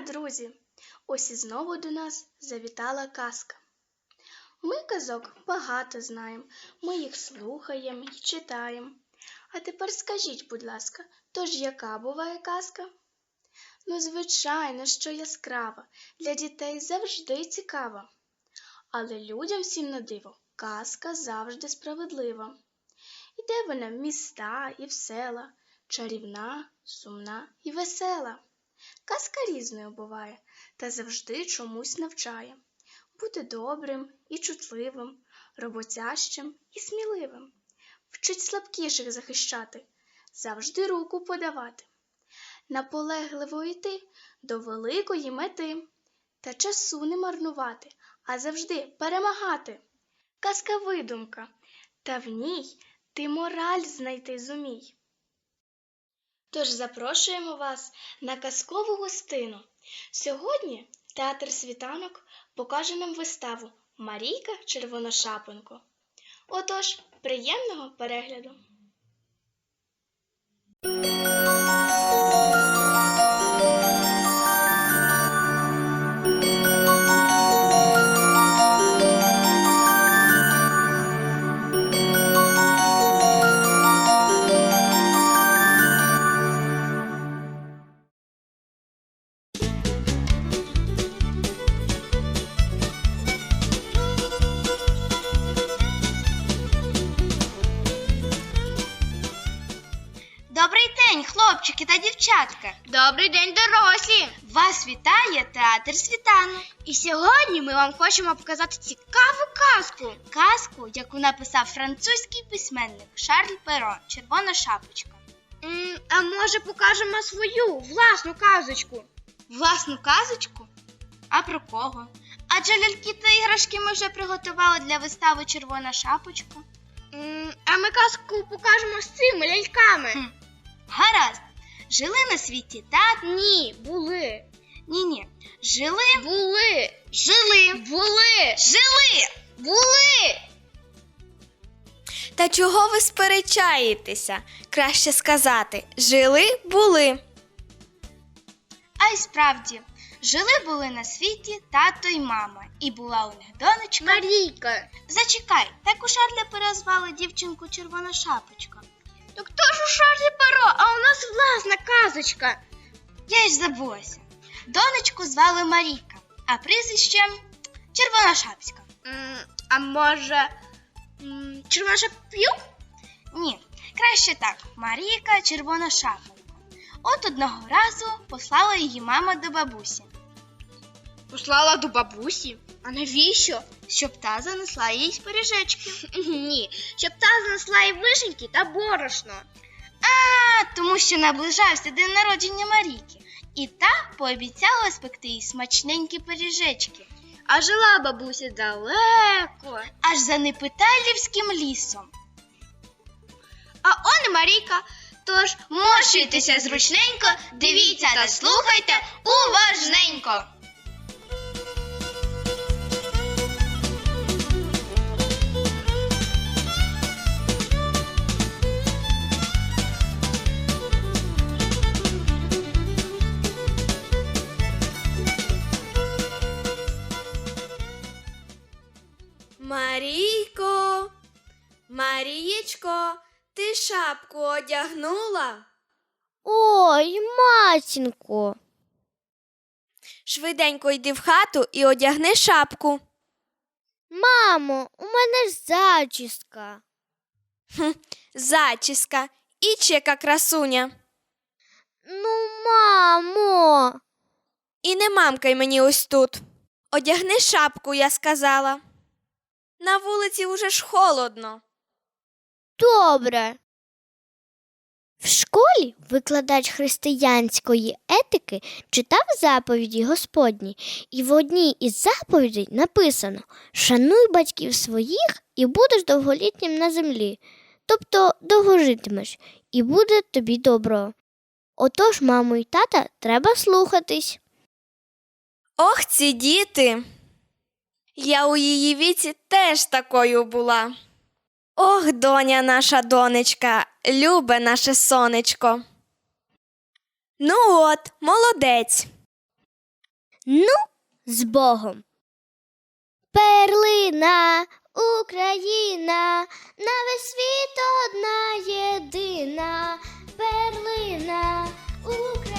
Друзі! Ось і знову до нас завітала казка. Ми казок багато знаємо, ми їх слухаємо і читаємо. А тепер скажіть, будь ласка, тож яка буває казка? Ну, звичайно, що яскрава, для дітей завжди цікава. Але людям всім на диво казка завжди справедлива. Іде вона в міста і в села, чарівна, сумна і весела. Казка різною буває та завжди чомусь навчає. Бути добрим і чутливим, роботящим і сміливим, вчить слабкіших захищати, завжди руку подавати, наполегливо йти до великої мети та часу не марнувати, а завжди перемагати. Казка видумка, та в ній ти мораль знайти зумій. Тож запрошуємо вас на казкову гостину. Сьогодні театр світанок покаже нам виставу Марійка Червоношапенко. Отож, приємного перегляду! Хлопчики та дівчатка. Добрий день, дорослі! Вас вітає театр світанок. І сьогодні ми вам хочемо показати цікаву казку. Казку, яку написав французький письменник Шарль Перо Червона шапочка. М, а може покажемо свою власну казочку? Власну казочку? А про кого? Адже ляльки та іграшки ми вже приготували для вистави Червона шапочка. М, а ми казку покажемо з цими ляльками. Хм. Гаразд. Жили на світі так? Ні, були. Ні, ні. Жили, Були. жили, Були. жили. Були. Та чого ви сперечаєтеся? Краще сказати жили були. А й справді, жили були на світі тато й мама, і була у них донечка. Марійка. Зачекай, так у Шарля перезвали дівчинку Червона шапочка. Так хто ж у Шарлі Перо, а у нас власна казочка. Я й забулася. Донечку звали Марійка, а прізвище Червона шапська. М, а може. м, Червона шап'юк? Ні, краще так. Марійка Червона шапонька. От одного разу послала її мама до бабусі, Послала до бабусі. А навіщо? щоб та занесла їй пиріжечки. Ні, щоб та занесла і вишеньки та борошно. А, тому що наближався день народження Марійки, і та пообіцяла спекти їй смачненькі пиріжечки, А жила бабуся далеко. аж за Непиталівським лісом. А он і Марійка. Тож Морщуйтеся зручненько, дивіться та слухайте уважненько. Ти шапку одягнула? Ой, матінко. Швиденько йди в хату і одягни шапку. Мамо, у мене ж зачіска. Зачіска і чека красуня. Ну, мамо. І не мамкай мені ось тут. Одягни шапку, я сказала. На вулиці уже ж холодно. Добре. В школі викладач християнської етики читав заповіді Господні, і в одній із заповідей написано Шануй батьків своїх і будеш довголітнім на землі. Тобто довго житимеш, і буде тобі добро. Отож, маму і тата треба слухатись. Ох, ці діти. Я у її віці теж такою була. Ох, доня наша донечка, любе наше сонечко. Ну от, молодець. Ну, з Богом. Перлина, Україна, на весь світ одна єдина. Перлина, Україна,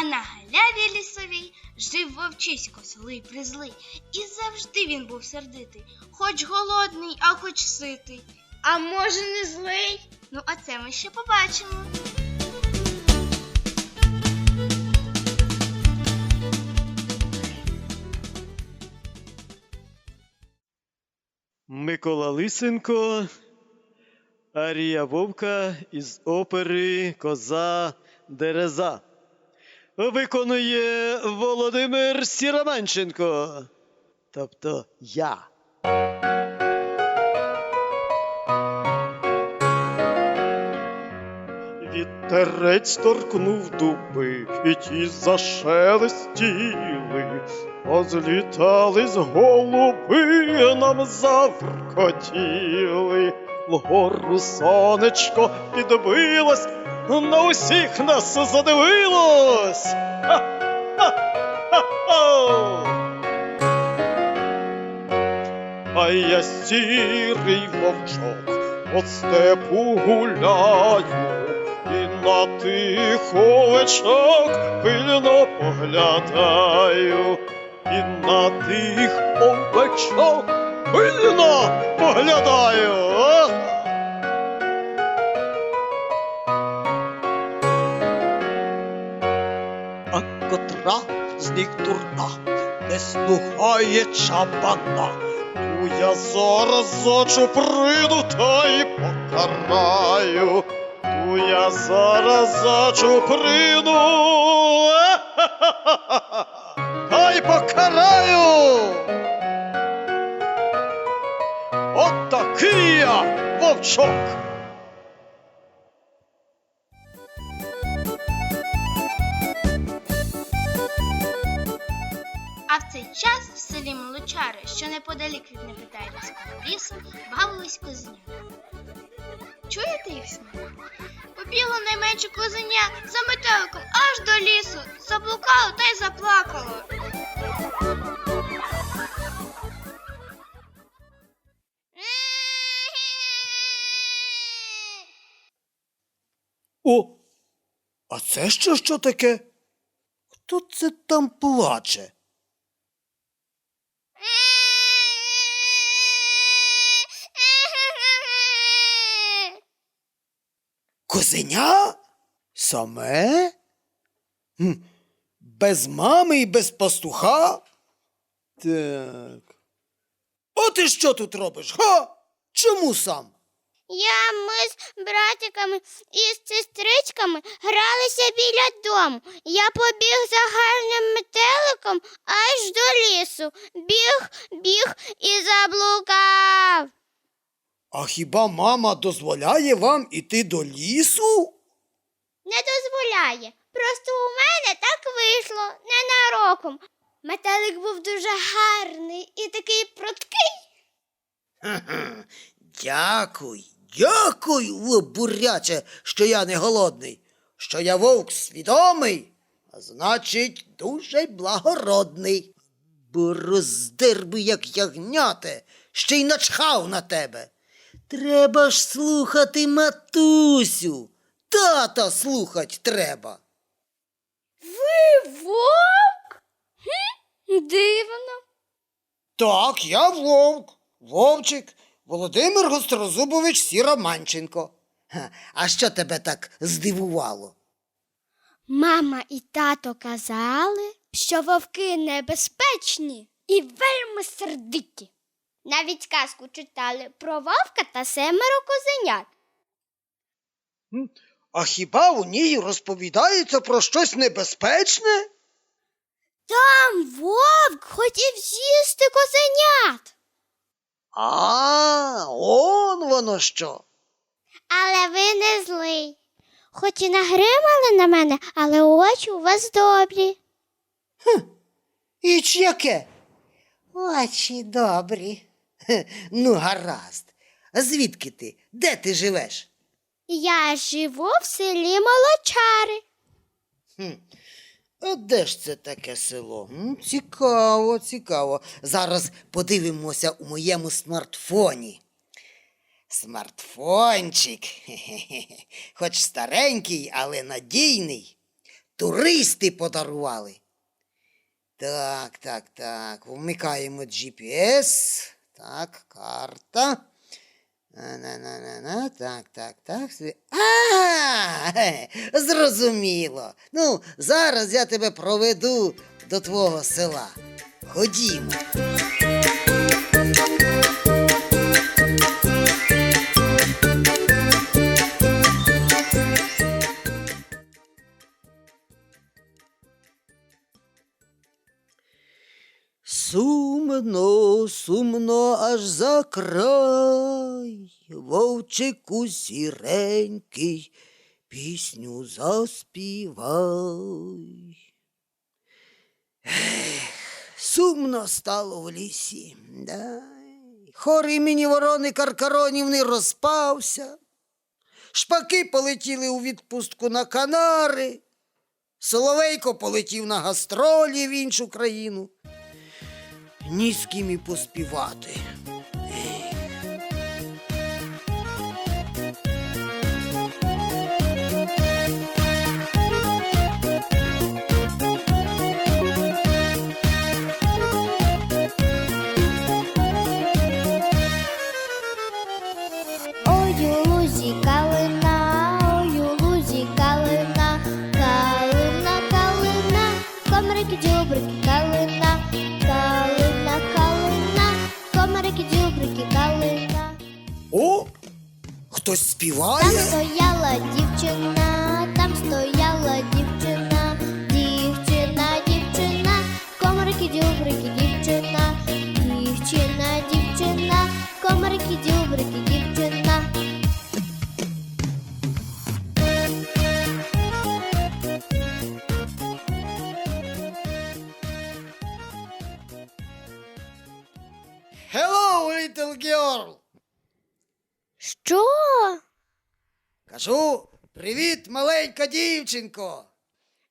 А на галяві лісовій жив вовчисько злий призлий, і завжди він був сердитий, хоч голодний, а хоч ситий. А може не злий? Ну, а це ми ще побачимо. Микола Лисенко, Арія Вовка із опери Коза Дереза. Виконує Володимир Сіроманченко. Тобто я. Вітерець торкнув дуби, і ті зашелестіли, позлітали з голуби, нам завркотіли. Вгору сонечко підбилось, на усіх нас задивилось. А я сірий вовчок по степу гуляю, і на тих овечок пильно поглядаю, і на тих овечок пильно поглядаю. А котра з них дурна, не слухає чабана. Ту я зараз зочу прийду та й покараю. Ту я зараз зочу прийду. Та й покараю. От такий я вовчок. Лісу, бавились козеня. Чуєте їх сміх? Побігло найменше козеня за метеликом аж до лісу, заблукало та й заплакало. О, а це що, що таке? Хто це там плаче? Козеня? Саме? Без мами і без пастуха? Так. О, ти що тут робиш? Га? Чому сам? Я ми з братиками і з сестричками гралися біля дому. Я побіг за гарним метеликом аж до лісу. Біг, біг і заблукав. А хіба мама дозволяє вам іти до лісу? Не дозволяє. Просто у мене так вийшло ненароком. Метелик був дуже гарний і такий пруткий. Ха-ха. Дякуй, дякуй, лобуряче, що я не голодний, що я вовк свідомий, а значить, дуже благородний. Бо роздер би, як ягняте, ще й начхав на тебе. Треба ж слухати матусю. Тата слухать треба. Ви Вовк? Хм, дивно. Так, я вовк, вовчик, Володимир Гострозубович Сіроманченко. Ха, А що тебе так здивувало? Мама і тато казали, що вовки небезпечні і вельми сердиті. Навіть казку читали про вовка та семеро козенят. А хіба у ній розповідається про щось небезпечне? Там вовк хотів з'їсти козенят. А, он воно що. Але ви не злий. Хоч і нагримали на мене, але очі у вас добрі. І ч яке? Очі добрі. Ну, гаразд. А звідки ти? Де ти живеш? Я живу в селі Молочари. Хм. А де ж це таке село? М, Цікаво, цікаво. Зараз подивимося у моєму смартфоні. Смартфончик. Хе-хе-хе. Хоч старенький, але надійний. Туристи подарували. Так, так, так. Вмикаємо GPS. Так, карта. На-на-на-на-на, так, так, так. А, зрозуміло. Ну, зараз я тебе проведу до твого села. Ходімо. Сумно, аж за край, вовчику сіренький, пісню заспівай. Ех, сумно стало в лісі. Да. Хор імені ворони Каркаронівни розпався. Шпаки полетіли у відпустку на Канари. Соловейко полетів на гастролі в іншу країну ні з ким і поспівати. Хтось Там стояла дівчина, там стояла дівчина, дівчина, дівчина, комарики, дюбрики, дівчина, дівчина, дівчина, комарики, дюбрики, дівчина. Hello, little girl! Що? Кажу, привіт, маленька дівчинко.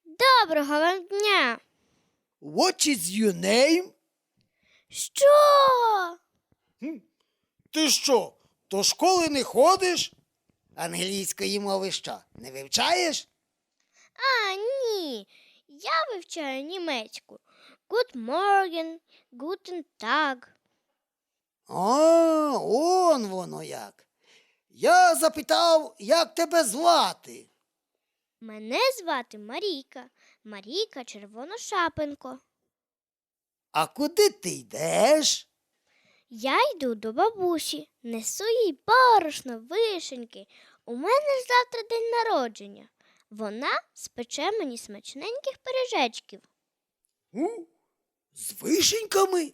Доброго вам дня. What is your name? Що? Ти що, до школи не ходиш? Англійської мови що, не вивчаєш? А, ні. Я вивчаю німецьку. Good morning, guten Tag. А, он воно як. Я запитав, як тебе звати. Мене звати Марійка. Марійка Червоношапенко. А куди ти йдеш? Я йду до бабусі, несу їй борошно, вишеньки. У мене ж завтра день народження. Вона спече мені смачненьких пиріжечків. У? З вишеньками?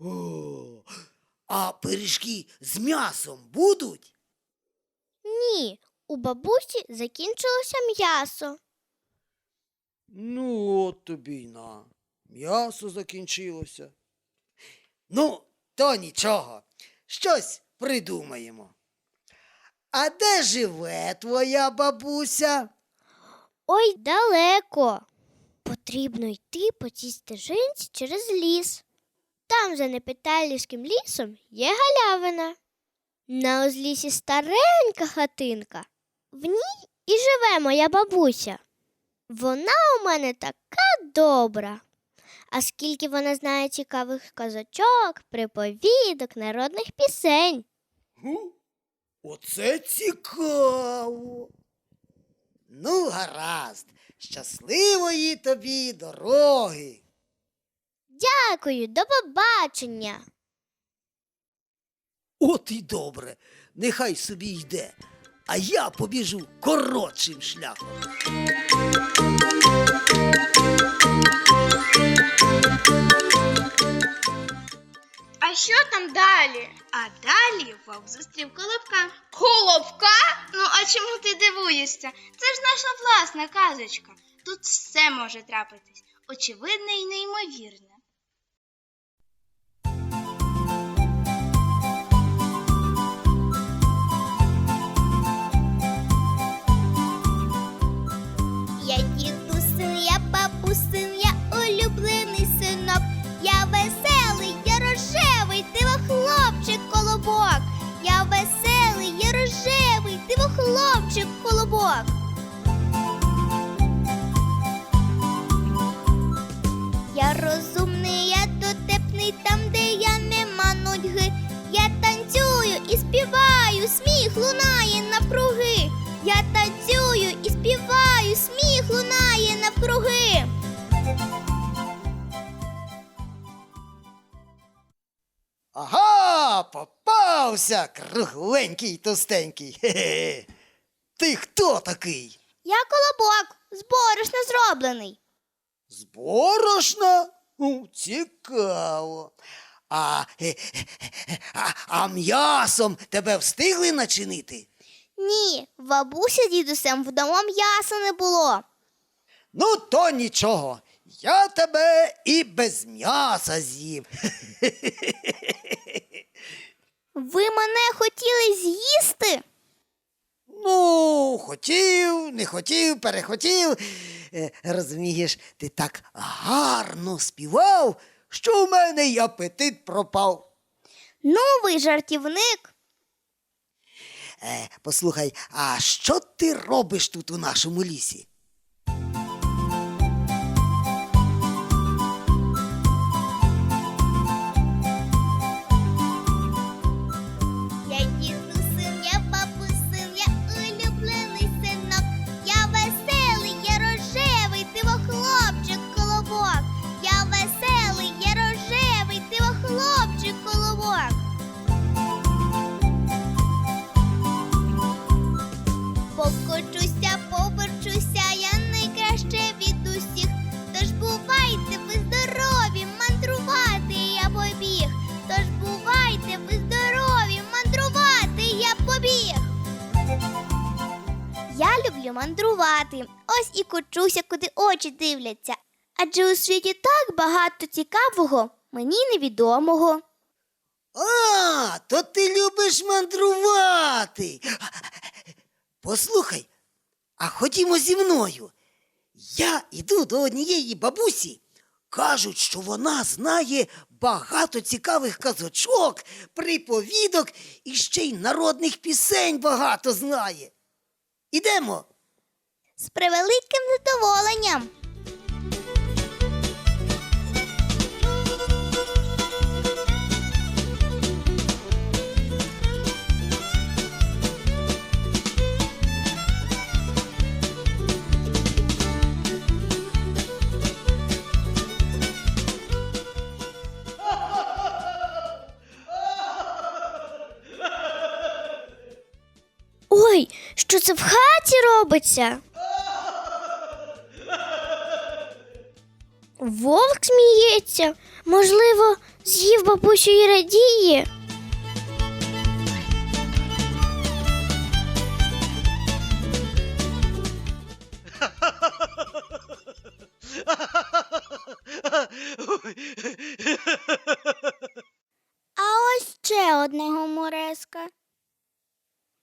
О, а пиріжки з м'ясом будуть? Ні, у бабусі закінчилося м'ясо. Ну, от тобі й на. М'ясо закінчилося. Ну, то нічого. Щось придумаємо. А де живе твоя бабуся? Ой, далеко. Потрібно йти по цій стежинці через ліс. Там, за Непеталівським лісом, є галявина. На узлісі старенька хатинка. В ній і живе моя бабуся. Вона у мене така добра. А скільки вона знає цікавих казочок, приповідок, народних пісень. Гу? Оце цікаво. Ну, гаразд, щасливої тобі дороги. Дякую, до побачення. От і добре, нехай собі йде, а я побіжу коротшим шляхом. А що там далі? А далі вовк зустрів колобка. Колобка? Ну, а чому ти дивуєшся? Це ж наша власна казочка. Тут все може трапитись. Очевидне і неймовірне. Попався кругленький товстенький. Хе-хе. Ти хто такий? Я колобок, з борошна зроблений. З борошна? Ну, цікаво. А, е, а, а м'ясом тебе встигли начинити? Ні, бабуся дідусем вдома м'яса не було. Ну, то нічого. Я тебе і без м'яса з'їм. Ви мене хотіли з'їсти? Ну, хотів, не хотів, перехотів. Е, Розумієш, ти так гарно співав, що у мене й апетит пропав. Ну, ви жартівник. Е, послухай, а що ти робиш тут у нашому лісі? Люблю мандрувати. Ось і кочуся, куди очі дивляться. Адже у світі так багато цікавого, мені невідомого. А, то ти любиш мандрувати. Послухай, а ходімо зі мною. Я іду до однієї бабусі. Кажуть, що вона знає багато цікавих казочок, приповідок і ще й народних пісень багато знає. Ідемо. З превеликим задоволенням. Ой, що це в хаті робиться? Вовк сміється, можливо, з'їв бабусю і радіє. А ось ще одна гумореска.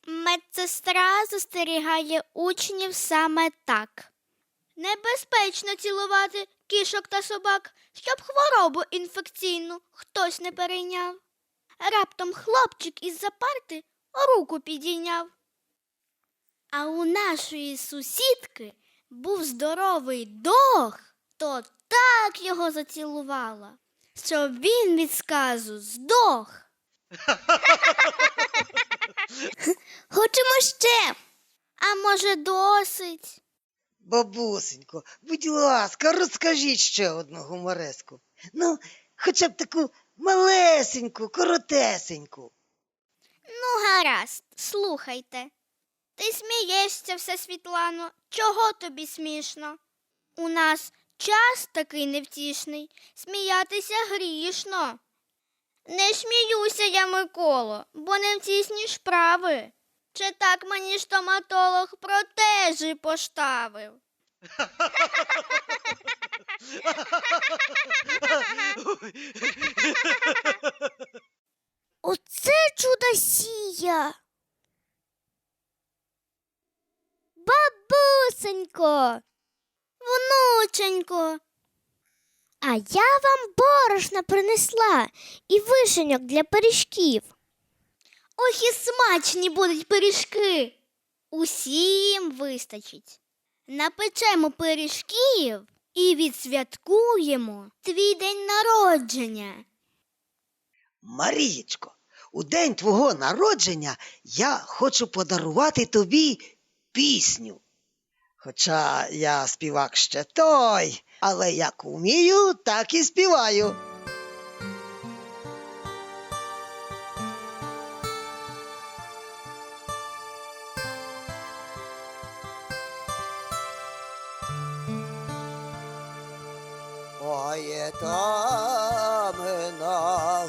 Медсестра застерігає учнів саме так. Небезпечно цілувати кішок та собак, щоб хворобу інфекційну хтось не перейняв. Раптом хлопчик із-за парти руку підійняв. А у нашої сусідки був здоровий дог, то так його зацілувала, що він від сказу здох. Хочемо ще. А може, досить? Бабусенько, будь ласка, розкажіть ще одну гумореску. Ну, хоча б таку малесеньку, коротесеньку. Ну, гаразд, слухайте. Ти смієшся все, Світлано. Чого тобі смішно? У нас час такий невтішний, сміятися грішно. Не сміюся я, Миколо, бо невтішні справи. Чи так мені стоматолог протези поставив? Оце чудосія. Бабусенько, внученько. А я вам борошна принесла і вишеньок для пиріжків. Ох і смачні будуть пиріжки. Усім вистачить. Напечемо пиріжків і відсвяткуємо твій день народження. Марієчко, у день твого народження я хочу подарувати тобі пісню. Хоча я співак ще той, але як умію, так і співаю. Ой, там на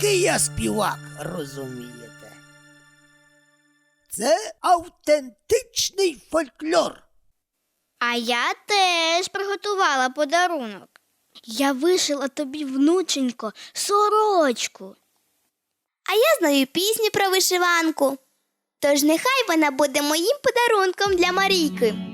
Такий я співак, розумієте. Це автентичний фольклор. А я теж приготувала подарунок. Я вишила тобі, внученько, сорочку. А я знаю пісню про вишиванку. Тож нехай вона буде моїм подарунком для Марійки.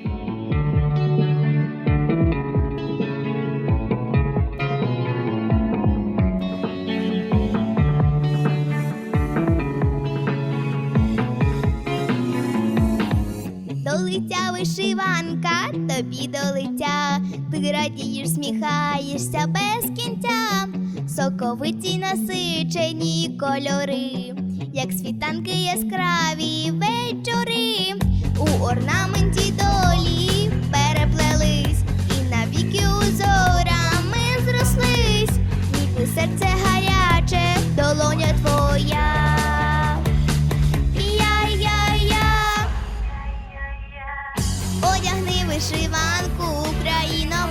Вишиванка, тобі до лиця, ти радієш, сміхаєшся без кінця, соковиті насичені кольори, як світанки яскраві вечори, у орнаменті долі переплелись, і навіки узорами зрослись, ніби серце гаряче, долоня твоя. Вишиванку, Україна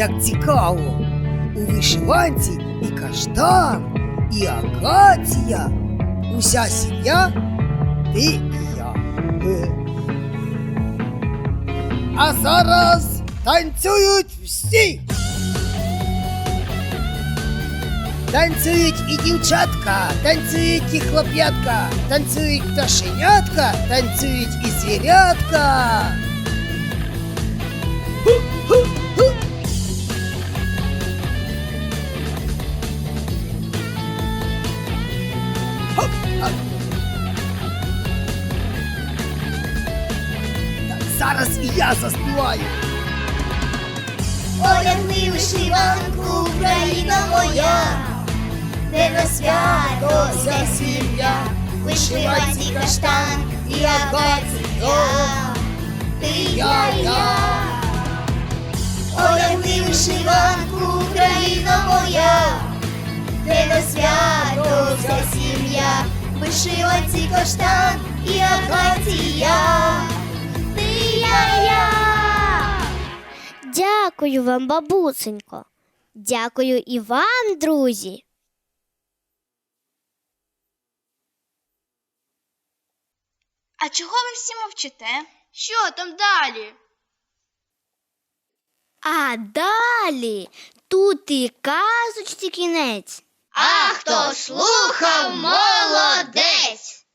Як цікаво, у вишиванці і каштан, і акація, уся сім'я, ти і я. Е. А зараз танцюють всі. Танцюють і дівчатка, танцюють і хлоп'ятка, танцюють пташенятка, танцюють і звірятка. Ху-ху-ху. Я заспіваю. Одягни вишиванку, Україна моя, де на свято вся сім'я, вишиванці каштан і акація, ти я, я. Одягни вишиванку, Україна моя, де на свято вся сім'я, каштан і акація, Дякую вам, бабусенько. Дякую і вам, друзі. А чого ви всі мовчите? Що там далі? А далі тут і казочці кінець. А хто слухав, молодець!